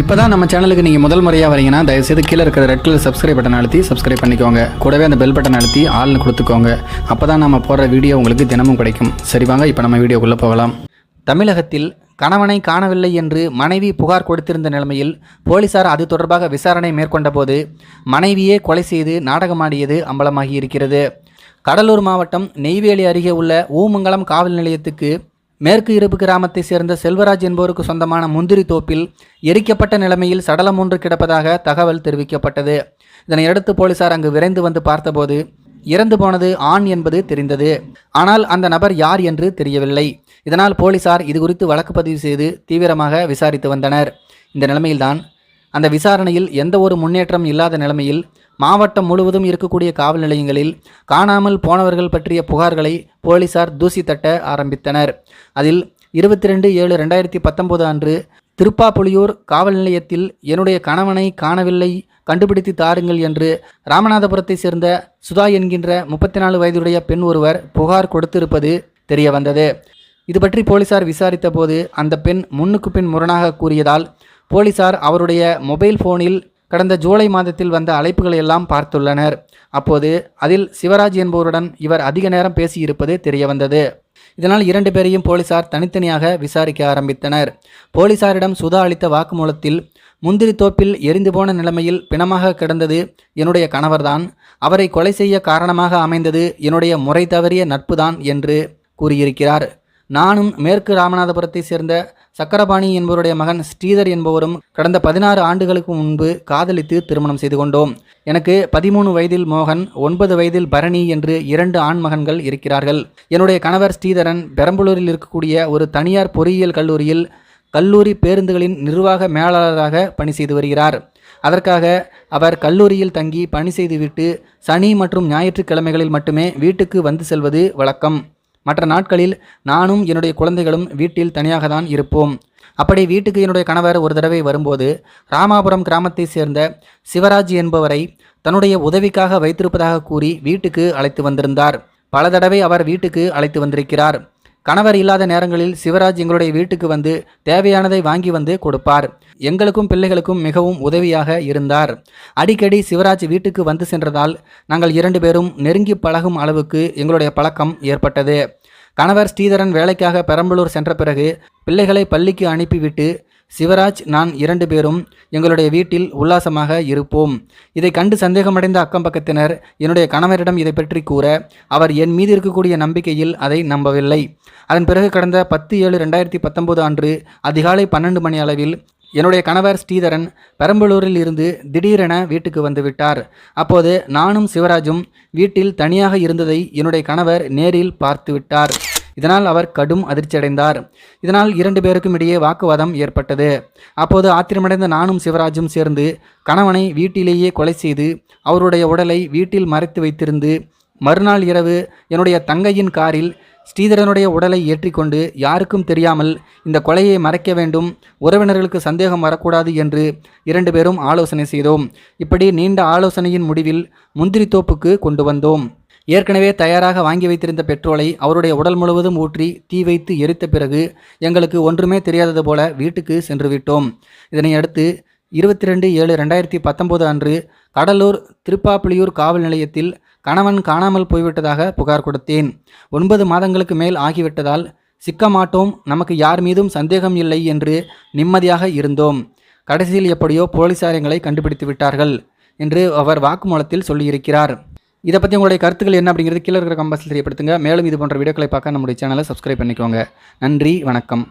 இப்போ தான் நம்ம சேனலுக்கு நீங்கள் முதல் முறையாக வரீங்கன்னா தயவுசெய்து கீழே இருக்கிற ரெட் கலர் சப்ஸ்கிரைப் பட்டன் அழுத்தி சப்ஸ்கிரைப் பண்ணிக்கோங்க. கூடவே அந்த பெல் பட்டன் அழுத்தி ஆள்னு கொடுத்துக்கோங்க. அப்போ தான் நம்ம போடுற வீடியோ உங்களுக்கு தினமும் கிடைக்கும். சரி வாங்க இப்போ நம்ம வீடியோக்குள்ளே போகலாம். தமிழகத்தில் கணவனை காணவில்லை என்று மனைவி புகார் கொடுத்திருந்த நிலைமையில் போலீசார் அது தொடர்பாக விசாரணை மேற்கொண்டபோது மனைவியே கொலை செய்து நாடகமாடியது அம்பலமாகி இருக்கிறது கடலூர் மாவட்டம் நெய்வேலி அருகே உள்ள ஊமங்கலம் காவல் நிலையத்துக்கு மேற்கு இருப்பு கிராமத்தை சேர்ந்த செல்வராஜ் என்பவருக்கு சொந்தமான முந்திரி தோப்பில் எரிக்கப்பட்ட நிலைமையில் சடலம் ஒன்று கிடப்பதாக தகவல் தெரிவிக்கப்பட்டது. இதனையடுத்து போலீசார் அங்கு விரைந்து வந்து பார்த்தபோது இறந்து போனது ஆண் என்பது தெரிந்தது. ஆனால் அந்த நபர் யார் என்று தெரியவில்லை. இதனால் போலீசார் இது குறித்து வழக்கு பதிவு செய்து தீவிரமாக விசாரித்து வந்தனர். இந்த நிலைமையில்தான் அந்த விசாரணையில் எந்த ஒரு முன்னேற்றம் இல்லாத நிலைமையில் மாவட்டம் முழுவதும் இருக்கக்கூடிய காவல் நிலையங்களில் காணாமல் போனவர்கள் பற்றிய புகார்களை போலீசார் தூசி தட்ட ஆரம்பித்தனர். அதில் இருபத்தி ரெண்டு ஏழு ரெண்டாயிரத்தி பத்தொன்பது அன்று திருப்பாப்புலியூர் காவல் நிலையத்தில் என்னுடைய கணவனை காணவில்லை கண்டுபிடித்து தாருங்கள் என்று ராமநாதபுரத்தை சேர்ந்த சுதா என்கின்ற முப்பத்தி நாலு வயதுடைய பெண் ஒருவர் புகார் கொடுத்திருப்பது தெரிய வந்தது இது பற்றி போலீசார் விசாரித்த போது அந்த பெண் முன்னுக்கு பின் முரணாக கூறியதால் போலீசார் அவருடைய மொபைல் ஃபோனில் கடந்த ஜூலை மாதத்தில் வந்த அழைப்புகளை எல்லாம் பார்த்துள்ளனர். அப்போது அதில் சிவராஜ் என்பவருடன் இவர் அதிக நேரம் பேசியிருப்பது தெரியவந்தது. இதனால் இரண்டு பேரையும் போலீசார் தனித்தனியாக விசாரிக்க ஆரம்பித்தனர். போலீசாரிடம் சுதா அளித்த வாக்குமூலத்தில் முந்திரி தோப்பில் எரிந்து போன நிலைமையில் பிணமாக கிடந்தது என்னுடைய கணவர்தான். அவரை கொலை செய்ய காரணமாக அமைந்தது என்னுடைய முறை தவறிய நட்புதான் என்று கூறியிருக்கிறார். நானும் மேற்கு ராமநாதபுரத்தை சேர்ந்த சக்கரபாணி என்பவருடைய மகன் ஸ்ரீதர் என்பவரும் கடந்த பதினாறு ஆண்டுகளுக்கு முன்பு காதலித்து திருமணம் செய்து கொண்டோம். எனக்கு பதிமூணு வயதில் மோகன் ஒன்பது வயதில் பரணி என்று இரண்டு ஆண் மகன்கள் இருக்கிறார்கள். என்னுடைய கணவர் ஸ்ரீதரன் பெரம்பலூரில் இருக்கக்கூடிய ஒரு தனியார் பொறியியல் கல்லூரியில் கல்லூரி பேருந்துகளின் நிர்வாக மேலாளராக பணி செய்து வருகிறார். அதற்காக அவர் கல்லூரியில் தங்கி பணி செய்துவிட்டு சனி மற்றும் ஞாயிற்றுக்கிழமைகளில் மட்டுமே வீட்டுக்கு வந்து செல்வது வழக்கம். மற்ற நாட்களில் நானும் என்னுடைய குழந்தைகளும் வீட்டில் தனியாக தான் இருப்போம். அப்படி வீட்டுக்கு என்னுடைய கணவர் ஒரு தடவை வரும்போது ராமாபுரம் கிராமத்தை சேர்ந்த சிவராஜ் என்பவரை தன்னுடைய உதவிக்காக வைத்திருப்பதாக கூறி வீட்டுக்கு அழைத்து வந்திருந்தார். பல தடவை அவர் வீட்டுக்கு அழைத்து வந்திருக்கிறார். கணவர் இல்லாத நேரங்களில் சிவராஜ் எங்களுடைய வீட்டுக்கு வந்து தேவையானதை வாங்கி வந்து கொடுப்பார். எங்களுக்கும் பிள்ளைகளுக்கும் மிகவும் உதவியாக இருந்தார். அடிக்கடி சிவராஜ் வீட்டுக்கு வந்து சென்றதால் நாங்கள் இரண்டு பேரும் நெருங்கி பழகும் அளவுக்கு எங்களுடைய பழக்கம் ஏற்பட்டது. கணவர் ஸ்ரீதரன் வேலைக்காக பெரம்பலூர் சென்ற பிறகு பிள்ளைகளை பள்ளிக்கு அனுப்பிவிட்டு சிவராஜ் நான் இரண்டு பேரும் எங்களுடைய வீட்டில் உல்லாசமாக இருப்போம். இதை கண்டு சந்தேகமடைந்த அக்கம் பக்கத்தினர் என்னுடைய கணவரிடம் இதை பற்றி கூற அவர் என் மீது இருக்கக்கூடிய நம்பிக்கையில் அதை நம்பவில்லை. அதன் பிறகு கடந்த பத்து ஏழு ரெண்டாயிரத்தி பத்தொன்பது அன்று அதிகாலை பன்னெண்டு மணி அளவில் என்னுடைய கணவர் ஸ்ரீதரன் பெரம்பலூரில் இருந்து திடீரென வீட்டுக்கு வந்துவிட்டார் அப்போது நானும் சிவராஜும் வீட்டில் தனியாக இருந்ததை என்னுடைய கணவர் நேரில் பார்த்துவிட்டார் இதனால் அவர் கடும் அதிர்ச்சியடைந்தார். இதனால் இரண்டு பேருக்கும் இடையே வாக்குவாதம் ஏற்பட்டது. அப்போது ஆத்திரமடைந்த நானும் சிவராஜும் சேர்ந்து கணவனை வீட்டிலேயே கொலை செய்து அவருடைய உடலை வீட்டில் மறைத்து வைத்திருந்து மறுநாள் இரவு என்னுடைய தங்கையின் காரில் ஸ்ரீதரனுடைய உடலை ஏற்றிக்கொண்டு யாருக்கும் தெரியாமல் இந்த கொலையை மறைக்க வேண்டும் உறவினர்களுக்கு சந்தேகம் வரக்கூடாது என்று இரண்டு பேரும் ஆலோசனை செய்தோம். இப்படி நீண்ட ஆலோசனையின் முடிவில் முந்திரி தோப்புக்கு கொண்டு வந்தோம். ஏற்கனவே தயாராக வாங்கி வைத்திருந்த பெட்ரோலை அவருடைய உடல் முழுவதும் ஊற்றி தீ வைத்து எரித்த பிறகு எங்களுக்கு ஒன்றுமே தெரியாதது போல வீட்டுக்கு சென்று விட்டோம். இதனை அடுத்து இருபத்தி ரெண்டு ஏழு ரெண்டாயிரத்தி பத்தொம்போது அன்று கடலூர் திருப்பாப்புலியூர் காவல் நிலையத்தில் கணவன் காணாமல் போய்விட்டதாக புகார் கொடுத்தேன். ஒன்பது மாதங்களுக்கு மேல் ஆகிவிட்டதால் சிக்க மாட்டோம் நமக்கு யார் மீதும் சந்தேகம் இல்லை என்று நிம்மதியாக இருந்தோம். கடைசியில் எப்படியோ போலீசார் எங்களை கண்டுபிடித்து விட்டார்கள் என்று அவர் வாக்குமூலத்தில் சொல்லியிருக்கிறார். இதை பற்றி உங்களுடைய கருத்துக்கள் என்ன அப்படிங்கிறது கீழே இருக்கிற கம்பஸ் தெரியப்படுத்துங்க. மேலும் இது போன்ற வீடியோக்களை பார்க்க நம்முடைய சேனலை சப்ஸ்கிரைப் பண்ணிக்கோங்க. நன்றி வணக்கம்.